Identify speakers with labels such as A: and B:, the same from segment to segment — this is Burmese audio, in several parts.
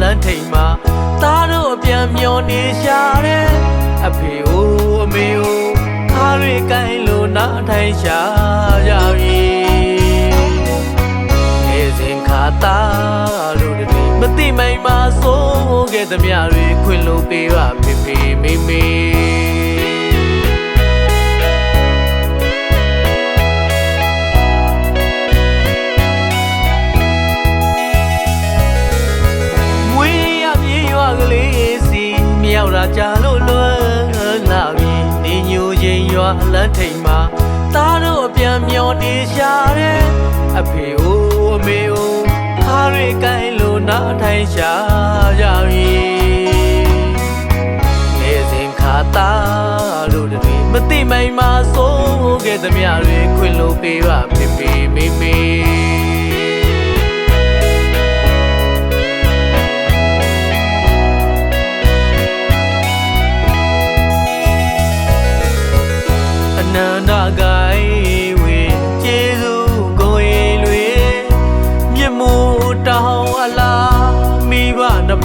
A: လမ်းထိန်မှာသားတို့အပြန်မျောနေရှာတဲ့အဖေအိုးအမေအိုးခါတွေကိုင်းလို့နားထိုင်ရှာကြပြီနေစဉ်ခါသားတို့တွေမသိမိုင်မှာစိုးခဲ့သမျှတွေခွင်လို့ပေးပါဖေဖေမေမေမွေး မြောက်လာကြလို့လွယ်လာပြီနေညိုရင်ရွာလမ်းထိန်မှာသားတို့အပြန်မျောနေရှာတဲ့အဖေအိုးအမေအိုးခါတွေကိုင်းလို့နားထိုင်ရှာကြပြီနေစဉ်ခါသားတို့တွေမသိမိုင်မှာစိုးခဲ့သမျှတွေခွင်လို့ပေးပါဖေဖေမေမေ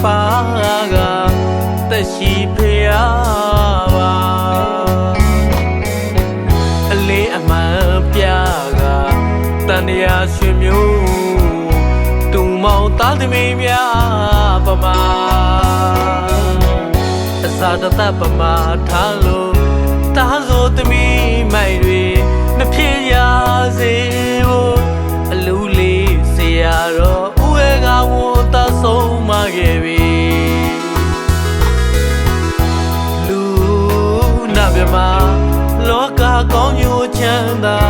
A: ပါးကသက်ရှိဖေရပါအလေးအမှန်ပြကတန်ရာရွှေမျိုးတူမောင်သားသမီးများပမာအစာတသက်ပမာထားလို့ မ်းသာ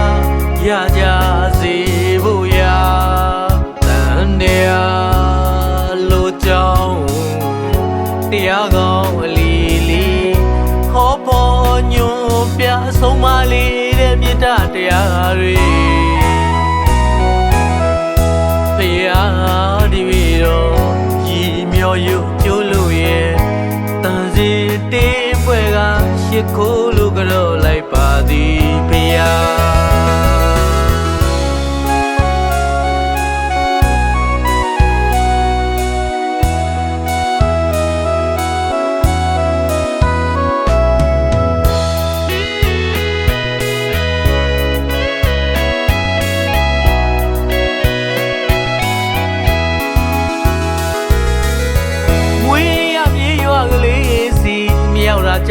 A: ရကြစေဖို့ရာတန်တရားလိုကြောင်းတရားကောင်းအလီလီဟောပေါ်ညွန်ပြအဆုံးမလေးတဲ့မြတ်တရားတွေဖယားဒီဗီတော်ရီမျောရုပ်ကျိုးလို့ရဲ့တန်စီတေးပွဲကရှ िख ိုးလို့ကြော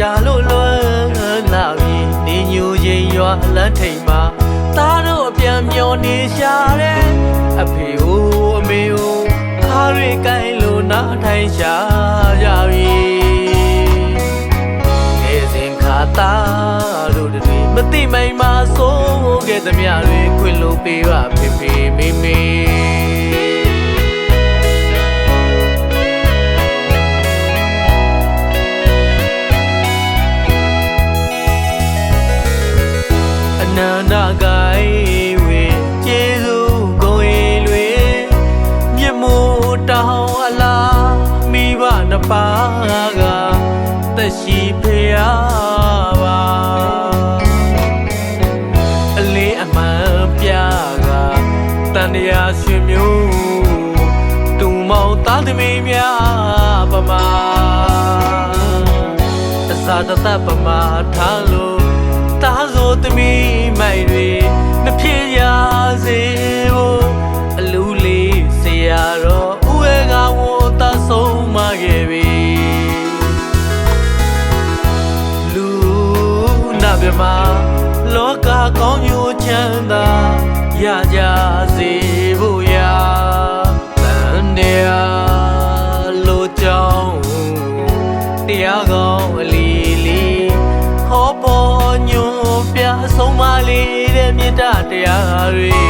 A: က်လာကြလို့လွယ်လာပြီနေညိုရင်ရွာလမ်းထိန်မှာသားတို့အပြန်မျောနေရှာတဲ့အဖေအိုးအမေအိုးခါတွေကိုင်းလို့နားထိုင်ရှာကြပြီနေစဉ်ခါသားတို့တွေမသိမိုင်မှာစိုးခဲ့သမျှတွေခွင်လို့ပေးပါဖေဖေမေမေ န်တရားရွှေမျိုးတူမောင်သားသမီးများပမာအစာတသက်ပမာထားလို့တားဆိုသမီးမိုက်တွေမဖြစ်ရစေဘူးအလူလေးဆရာတော်ဦးရဲ့ကဝန်တဆုံးမခဲ့ပြီလူနာမြမလောကကောင်းကျိုးချမ်းသာ ရကြစေဖို့ရာတန်တရားလိုကြောင်းတရားကောင်းအလီလီဟောပေါ်ညွန်ပြအဆုံးမလေးတဲ့မြတ်တရားတွေ